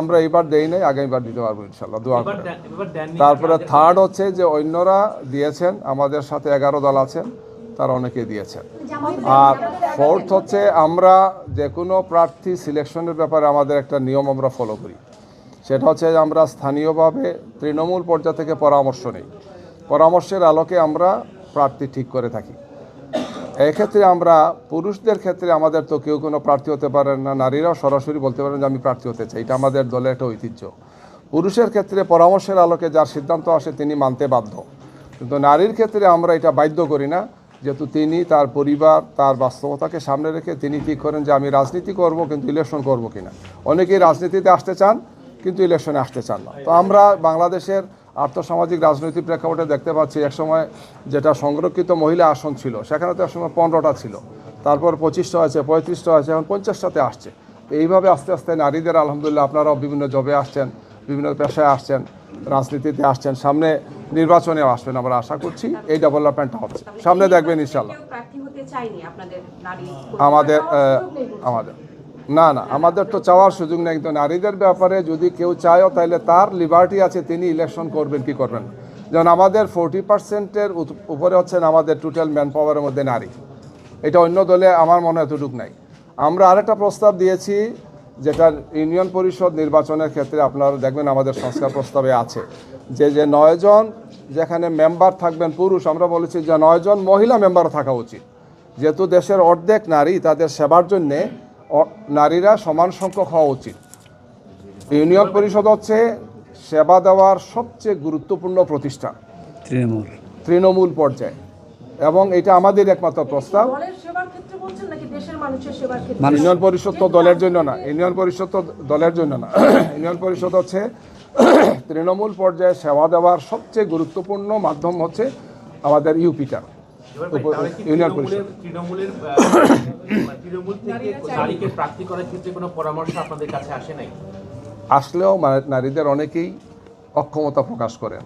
আমরা এবার দেই নাই আগামীবার দিতে পারব ইনশাল্লাহ দোয়া করে। তারপরে থার্ড হচ্ছে যে অন্যরা দিয়েছেন আমাদের সাথে এগারো দল আছেন তারা অনেকে দিয়েছেন। আর ফোর্থ হচ্ছে আমরা যে কোনো প্রার্থী সিলেকশনের ব্যাপারে আমাদের একটা নিয়ম আমরা ফলো করি। সেটা হচ্ছে আমরা স্থানীয়ভাবে তৃণমূল পর্যায় থেকে পরামর্শ নেই। পরামর্শের আলোকে আমরা প্রার্থী ঠিক করে থাকি। এক্ষেত্রে আমরা, পুরুষদের ক্ষেত্রে আমাদের তো কেউ কোনো প্রার্থী হতে পারেন না, নারীরাও সরাসরি বলতে পারেন যে আমি প্রার্থী হতে চাই। এটা আমাদের দলের একটা ঐতিহ্য। পুরুষের ক্ষেত্রে পরামর্শের আলোকে যার সিদ্ধান্ত আসে তিনি মানতে বাধ্য। কিন্তু নারীর ক্ষেত্রে আমরা এটা বাধ্য করি না, যেহেতু তিনি তার পরিবার, তার বাস্তবতাকে সামনে রেখে তিনি ঠিক করেন যে আমি রাজনীতি করব কিন্তু ইলেকশন করব কিনা। অনেকেই রাজনীতিতে আসতে চান কিন্তু ইলেকশনে আসতে চান না। তো আমরা বাংলাদেশের আর্থসামাজিক রাজনৈতিক প্রেক্ষাপটে দেখতে পাচ্ছি একসময় যেটা সংরক্ষিত মহিলা আসন ছিল সেখানে তো একসময় পনেরোটা ছিল তারপর পঁচিশটা আছে পঁয়ত্রিশটা আছে এখন পঞ্চাশটাতে আসছে। এইভাবে আস্তে আস্তে নারীদের আলহামদুলিল্লাহ আপনারাও বিভিন্ন জবে আসছেন বিভিন্ন পেশায় আসছেন রাজনীতিতে আসছেন সামনে নির্বাচনে আসবেন আমরা আশা করছি এই ডেভেলপমেন্টটা হচ্ছে। সামনে দেখবেন ইনশাল্লাহ আমাদের আমাদের। না না, আমাদের তো চাওয়ার সুযোগ নেই কিন্তু নারীদের ব্যাপারে যদি কেউ চায়ও তাহলে তার লিবার্টি আছে, তিনি ইলেকশন করবেন, কি করবেন? যেমন আমাদের ফোরটি পার্সেন্টের উপরে হচ্ছেন আমাদের টোটাল ম্যান পাওয়ারের মধ্যে নারী। এটা অন্য দলে আমার মনে হয় এতটুক নাই। আমরা আরেকটা প্রস্তাব দিয়েছি যেটা ইউনিয়ন পরিষদ নির্বাচনের ক্ষেত্রে আপনারা দেখবেন আমাদের সংস্কার প্রস্তাবে আছে। যে যে নয়জন যেখানে মেম্বার থাকবেন পুরুষ, আমরা বলেছি যে নয়জন মহিলা মেম্বার থাকা উচিত। যেহেতু দেশের অর্ধেক নারী, তাদের সেবার জন্যে নারীরা সমান সংখ্যক হওয়া উচিত। ইউনিয়ন পরিষদ হচ্ছে সেবা দেওয়ার সবচেয়ে গুরুত্বপূর্ণ প্রতিষ্ঠান। তৃণমূল। তৃণমূল পর্যায়ে। এবং এটা আমাদের একমাত্র প্রস্তাব। দলের সেবার ক্ষেত্রে বলছেন নাকি দেশের মানুষের সেবার ক্ষেত্রে? ইউনিয়ন পরিষদ তো দলের জন্য না। ইউনিয়ন পরিষদ তো দলের জন্য না। ইউনিয়ন পরিষদ হচ্ছে তৃণমূল পর্যায়ে সেবা দেওয়ার সবচেয়ে গুরুত্বপূর্ণ মাধ্যম হচ্ছে আমাদের ইউপিটা ইউনিয়ন পরিষদ। তৃণমূলের তৃণমূল থেকে নারীকে প্রার্থী করার ক্ষেত্রে কোনো পরামর্শ আপনাদের কাছে আসে নাই? আসলেও নারীদের অনেকেই অক্ষমতা প্রকাশ করেন।